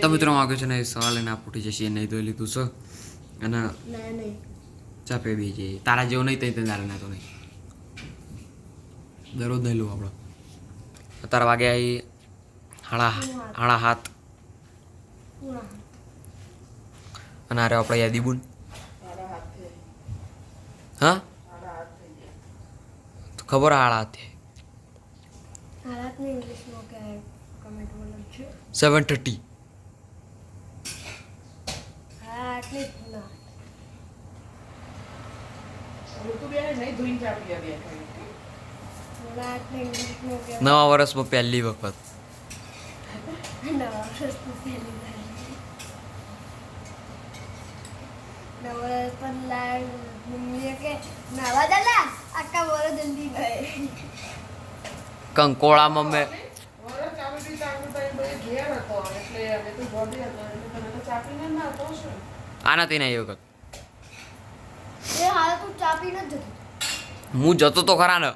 તો મિત્રો માગે છે ને સવાલ લઈને આપ ઉઠી જશે નહીં ધોઈ લીધું છે. અને ચાપે બી જઈએ તારા જેવો નહીં તઈ તારે ના તો નહીં દરરોજ નહીં લઉં આપણે અત્યારે વાગે આવી હાડા હાડા હાથ અને આરે આપણે યાદી બુન. હા? તો ખબર હાડા હાથે સેવન થર્ટી હા આટલી જ ના ઋતુબેને નહીં ધોઈને ચાપી આવી હાલાતને ઇંગ્લિશમાં કે નવા વર્ષમાં પહેલી વખત. કંકોળામાં વર્ષની આનાથી નહીં એ વખત એ હાલ તું ચાપી ન જતો હું જતો તો ખરા ને.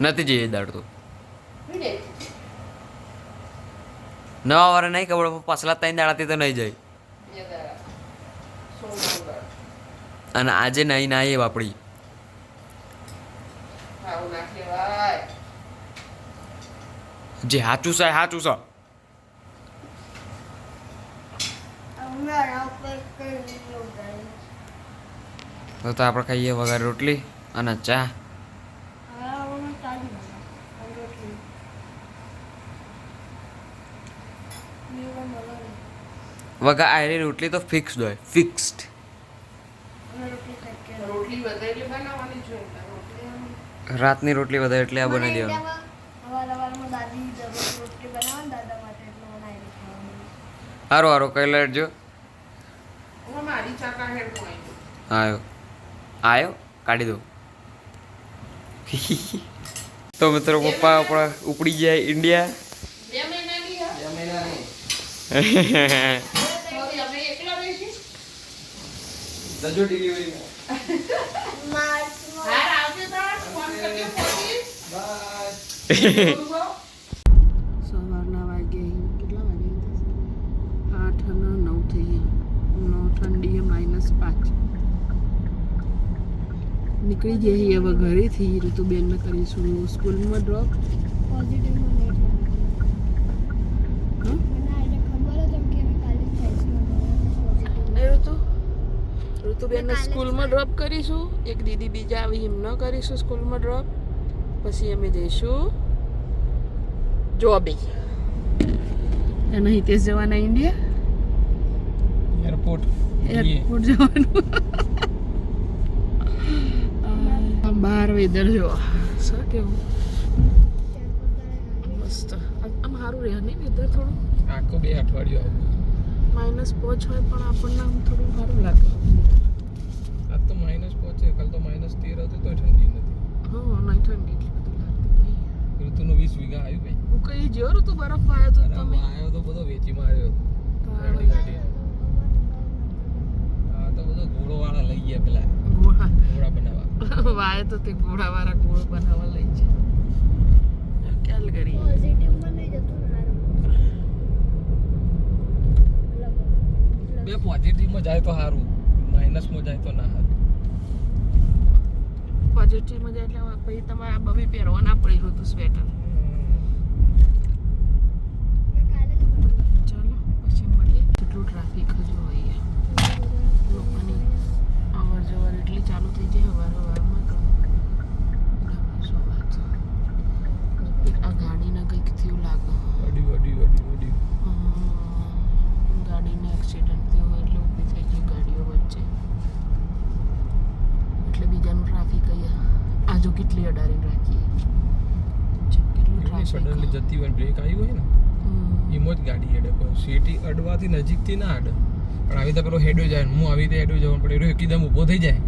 નથી જઈએ દાડતો. નવા વારે નહીં ખબર પાછલા ત્રણ દાડાથી તો નહીં જાય. અને આજે નહીં ના એ બાપડી આવું ના કહેવાય જે સાચું સાહેબ સાચું છે ઉનાળા ઉપર કઈ નહીં ઉગાડે તો તો આપણે ખાઈએ વગર રોટલી અને ચા. હા હું રોટલી. વગર આયરી રોટલી તો ફિક્સ હોય ફિક્સ્ડ રાતની રોટલી વધારે એટલે આ બનાવી દેવાનું. સારું સારું કઈ દરરોજ આવ્યો આવ્યો કાઢી દો તો મિત્રો પપ્પા આપણા ઉપડી જાય ઇન્ડિયા. બે મહિનાની હા હવે અમે એકલા રહીશું માર્ચમાં હાર આવશે તાર ફોન કરજો પછી સવારના વાગે કેટલા વાગે આઠ અને નવ થઈ ગયા નવ ઠંડી માઇનસ પાંચ નીકળી જઈએ હવે ઘરેથી ઋતુબેનને કરીશું સ્કૂલમાં ડ્રોપ ઋતુબેનને સ્કૂલમાં ડ્રોપ કરીશું. એક દીદી બીજા આવી એમ ન કરીશું સ્કૂલમાં ડ્રોપ. પછી અમે જઈશું જોબે. અને હિતેશ જવાના ઇન્ડિયા એરપોર્ટ એરપોર્ટ જવાનું. આ બહાર વેધર જો શું કેવું? મસ્ત. આમ સારું રહે નહીં વેધર થોડું? આખો બે અઠવાડિયું માઇનસ પોચ હોય પણ આપણને આમ થોડું સારું લાગે. આજ તો માઇનસ પહોંચે કાલ તો માઇનસ તેર હતું તો ઠંડી નથી. હા નહીં ઠંડી એટલી બધી લાગતી ઋતુનું વીસ વીઘા આવ્યું ભાઈ. હું કઈ જ્યો ઋતુ બરફ આવ્યો તો તમે? આવ્યો તો બધો વેચી માર્યો ગાડી ગાડી આ તો બધો ઘોડો વાળા લઈ ગયા પેલા ઘોડા ઘોડા વાય તો તે ઘોડા વાળા ગોળ બનાવવા લઈ છે ખ્યાલ કરી બે પોઝિટિવ જતું ને હારું બે પોઝિટિવમાં જાય તો સારું. માઇનસમાં જાય તો ના સારું. પોઝિટિવમાં જાય એટલે પછી તમારે આ બબી પહેરવા ના પડી હતું સ્વેટર. ચાલો પછી મળીએ. કેટલું ટ્રાફિક હજુ હોય લોકોની અવર જવર એટલી ચાલુ થઈ જાય અવાર અવારમાં તો શું વાત આ ગાડીને કંઈક થયું લાગે વડી વડી વડી વડી હમ, ગાડીને એક્સિડન્ટ થયો હોય એટલે ઊભી થઈ ગઈ ગાડીઓ વચ્ચે એટલે બીજાનું ટ્રાફિક આજુ કેટલી અડારીને રાખીએ? જો સડનલી જતી હોય બ્રેક આવી હોય ને એમ જ ગાડી હેડે પણ સીટી અડવાથી નજીકથી ના અડે. પણ આવી રીતે પેલો હેડો જાય હું આવી રીતે હેડો જવાનું પડે એકદમ ઊભો થઈ જાય.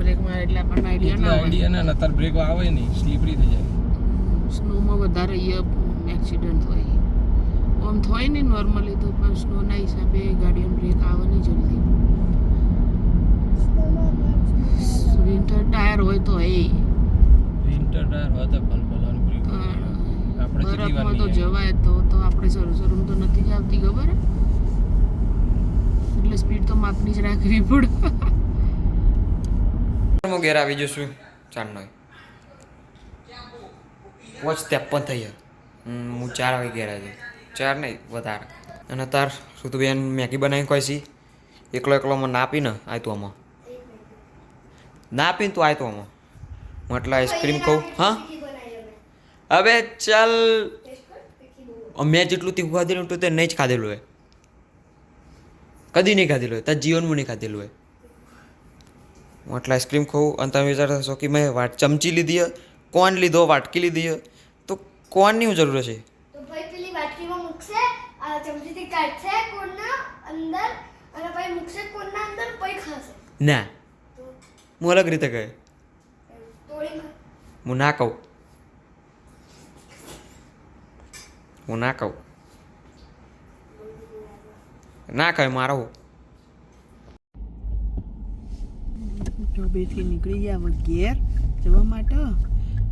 બ્રેક મારે એટલે આપણને આઈડિયા ના આઈડિયા ના નતર બ્રેક આવે નહીં સ્લીપરી થઈ જાય. સ્નોમાં વધારે અહીંયા એક્સિડન્ટ હોય આમ થાય ને નોર્મલી તો પણ સ્નોના હિસાબે ગાડીઓને બ્રેક આવે નહીં જલ્દી વિન્ટર ટાયર હોય તો એ. વિન્ટર ટાયર હોય તો ભલ આપણે વાર તો જવાય તો તો આપણે શરૂ શરૂ તો નથી આવતી ખબર? એટલે સ્પીડ તો માપની જ રાખવી પડે. હું ઘેર આવી જશું ચાંદનો વોચ ત્રેપન થઈ ગયા. હમ, હું ચાર વાગે ઘેર આવી ચાર નહીં વધારે. અને તાર ઋતુબેન મેગી બનાવી કોઈ સી એકલો એકલો મને ના પીને આય તું આમાં. ના પીને તું આય તો હું એટલે આઈસ્ક્રીમ કહું હા. હવે. ચાલ. મેં જેટલું તીખું ખાધેલું તો તે નહીં જ ખાધેલું હોય. કદી નહીં ખાધેલું હોય. તાર જીવનમાં નહીં ખાધેલું હોય. હું એટલે આઈસ્ક્રીમ ખાઉં અને તમે વિચારતા હશો કે મેં વાટ ચમચી લીધી કોન કોણ લીધો વાટકી લીધી તો કોણની હું જરૂર છે ના. હું અલગ રીતે કહે. હું ના કહું. હું ના કહું. ના કહે મારો હું. નીકળી ગયા હવે ઘેર જવા માટે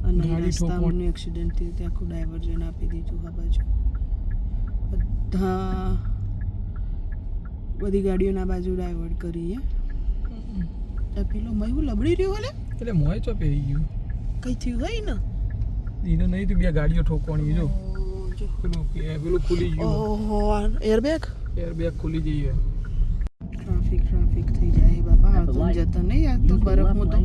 અને રસ્તામાં એક્સિડન્ટ થયું ત્યાં આખું ડાયવર્ઝન આપી દીધું આ બાજુ. બધા બધી ગાડીઓના બાજુ ડાયવર્ટ કરીએ પેલો મયું લબડી રહ્યો હલે એટલે મોય તો પહેરી ગયું. કઈ થયું હોય ને? દીને નહીં તો બે ગાડીઓ ઠોકવાની જો. પેલું કે- પેલું ખુલી ગયું. ઓહો એરબેગ એરબેગ ખુલી જઈએ ટ્રાફિક ટ્રાફિક થઈ જાય બાપા. Light, જતો નહીં આ તો બરફ મો તો.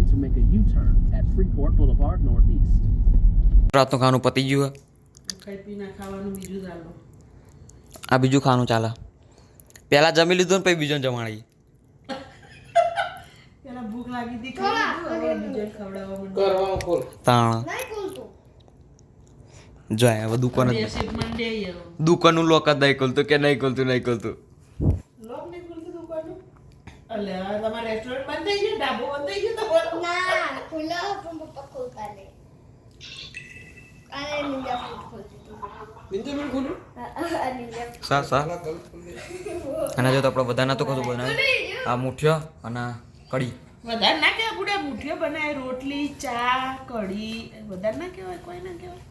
રાતનું ખાવાનું પતી ગયું હે? ખાઈ પીને ખાવાનું બીજું ચાલો. આ બીજું ખાવાનું ચાલે. પહેલાં જમી લીધું ને પછી બીજું જમાડી. ભૂખ લાગી હતી ખવડાવવા ખોલ. તાણ. જાય હવે દુકાન જ. દુકાનનું લોક જ નહીં ખોલતું કે નહીં ખોલતું નહીં ખોલતું? લોક નહીં ખુલતું દુકાનનું? આ તમારું રેસ્ટોરન્ટ બંધ થઈ ગયું? ડાબો બંધ થઈ ગયો તમારો? ના ખુલ્લો પણ પપ્પા ખોલતા નહીં. અરે નિંજા ફૂડ ખોલતી હતી. નીચે પણ ખુલ્લું આ- આ સા સા. અને જો તો આપણે બધા તો કશું બનાવ્યું આ મુઠ્યો અને કઢી. વધારે ના કહેવાય બુડા મુઠીઓ બનાવે રોટલી ચા કઢી વધારે ના કહેવાય કોઈ ના કહેવાય.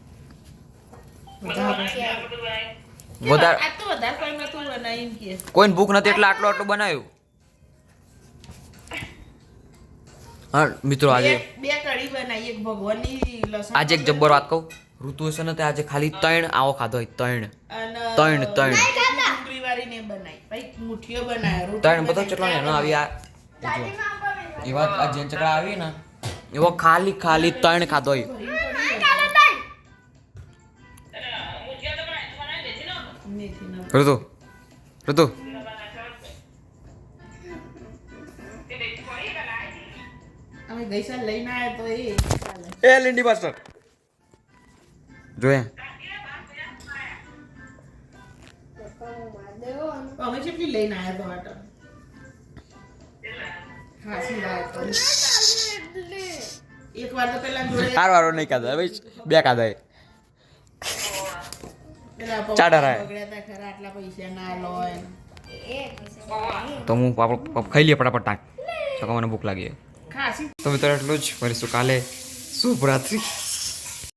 આજ તો વધારે કોઈ નતું બનાવીને કે. કોઈને ભૂખ નથી એટલે આટલું આટલું બનાવ્યું હા મિત્રો આજે બે બે કઢી બનાવી એક ભગવાનની આજે એક જબ્બર વાત કહું. ઋતુ હશે ને આજે ખાલી ત્રણ આવો ખાધો હોય ત્રણ. ત્રણ, ત્રણ. ત્રણ બધો બનાવી, એનો આવી આ દાદીમાં આપણે એવા આ જેન ચકડા આવી ને એવો ખાલી ખાલી ત્રણ ખાધો ઋતુ ઋતુ. એ. લીંડી માસ્ટર. જોયા અમે કેટલી લઈને આવ્યા. એક વાર તો પેલા જોડે હાર વારો નહીં ખાધા ભાઈ બે ખાધા ચાડા રાય. બગડ્યા તા હું આપણો ખાઈ લઈએ ફટાફટ ટાંક તો મને ભૂખ લાગી તો મિત્રો એટલું જ મળીશું કાલે શુભ રાત્રિ